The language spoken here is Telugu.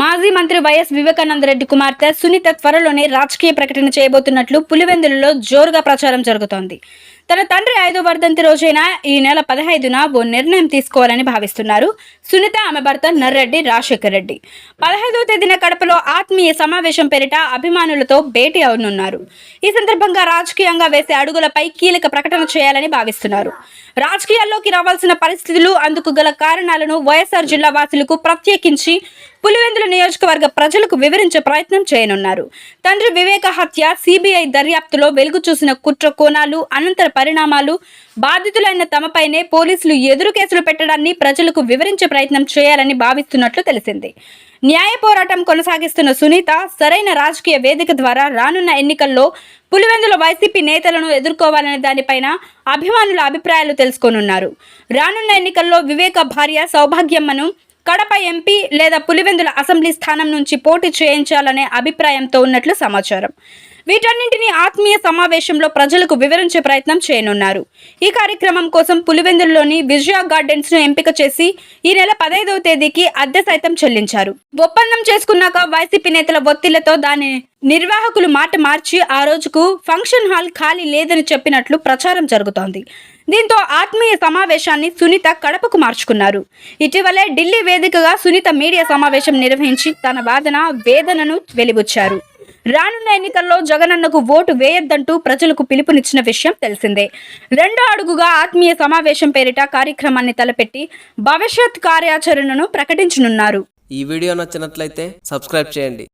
మాజీ మంత్రి వైఎస్ వివేకానందరెడ్డి కుమార్తె సునీత త్వరలోనే రాజకీయ ప్రకటన చేయబోతున్నట్లు పులివెందులలో జోరుగా ప్రచారం జరుగుతోంది. తన తండ్రి ఐదో వర్ధంతి రోజైన ఈ నెల పదహైదున ఓ నిర్ణయం తీసుకోవాలని భావిస్తున్నారు. సునీత ఆమె భర్త నర్రెడ్డి రాజశేఖర్ రెడ్డి. పదహైదవ తేదీన కడపలో ఆత్మీయ సమావేశం పేరిట అభిమానులతో భేటీ అవనున్నారు. ఈ సందర్భంగా రాజకీయంగా వేసే అడుగులపై కీలక ప్రకటన చేయాలని భావిస్తున్నారు. రాజకీయాల్లోకి రావాల్సిన పరిస్థితులు అందుకు గల కారణాలను వైఎస్ఆర్ జిల్లా వాసులకు ప్రత్యేకించి పులివెందుల నియోజకవర్గ ప్రజలకు వివరించే ప్రయత్నం చేయనున్నారు. తండ్రి వివేక హత్య సిబిఐ దర్యాప్తులో వెలుగు చూసిన కుట్ర కోణాలు అనంతర పరిణామాలు బాధితులైన తమపైనే పోలీసులు ఎదురు కేసులు పెట్టడాన్ని ప్రజలకు వివరించే ప్రయత్నం చేయాలని భావిస్తున్నట్లు తెలిసింది. న్యాయ పోరాటం కొనసాగిస్తున్న సునీత సరైన రాజకీయ వేదిక ద్వారా రానున్న ఎన్నికల్లో పులివెందుల వైసీపీ నేతలను ఎదుర్కోవాలనే దానిపైన అభిమానుల అభిప్రాయాలు తెలుసుకోనున్నారు. రానున్న ఎన్నికల్లో వివేక భార్య సౌభాగ్యమ్మను కడప ఎంపీ లేదా పులివెందుల అసెంబ్లీ స్థానం నుంచి పోటీ చేయించాలనే అభిప్రాయంతో ఉన్నట్లు సమాచారం. వీటన్నింటినీ ఆత్మీయ సమావేశంలో ప్రజలకు వివరించే ప్రయత్నం చేయనున్నారు. ఈ కార్యక్రమం కోసం పులివెందుల్లోని విజయ గార్డెన్స్ను ఎంపిక చేసి ఈ నెల పదహైదవ తేదీకి అద్దె సైతం చెల్లించారు. ఒప్పందం చేసుకున్నాక వైసీపీ నేతల ఒత్తిళ్ళతో దాని నిర్వాహకులు మాట మార్చి ఆ రోజుకు ఫంక్షన్ హాల్ ఖాళీ లేదని చెప్పినట్లు ప్రచారం జరుగుతోంది. దీంతో ఆత్మీయ సమావేశాన్ని సునీత కడపకు మార్చుకున్నారు. ఇటీవలే ఢిల్లీ వేదికగా సునీత మీడియా సమావేశం నిర్వహించి తన వాదన వేదనను వెలిబుచ్చారు. రానున్న ఎన్నికల్లో జగనన్నకు ఓటు వేయొద్దంటూ ప్రజలకు పిలుపునిచ్చిన విషయం తెలిసిందే. రెండో అడుగుగా ఆత్మీయ సమావేశం పేరిట కార్యక్రమాన్ని తలపెట్టి భవిష్యత్ కార్యాచరణను ప్రకటించనున్నారు. ఈ వీడియో నచ్చినట్లయితే సబ్స్క్రైబ్ చేయండి.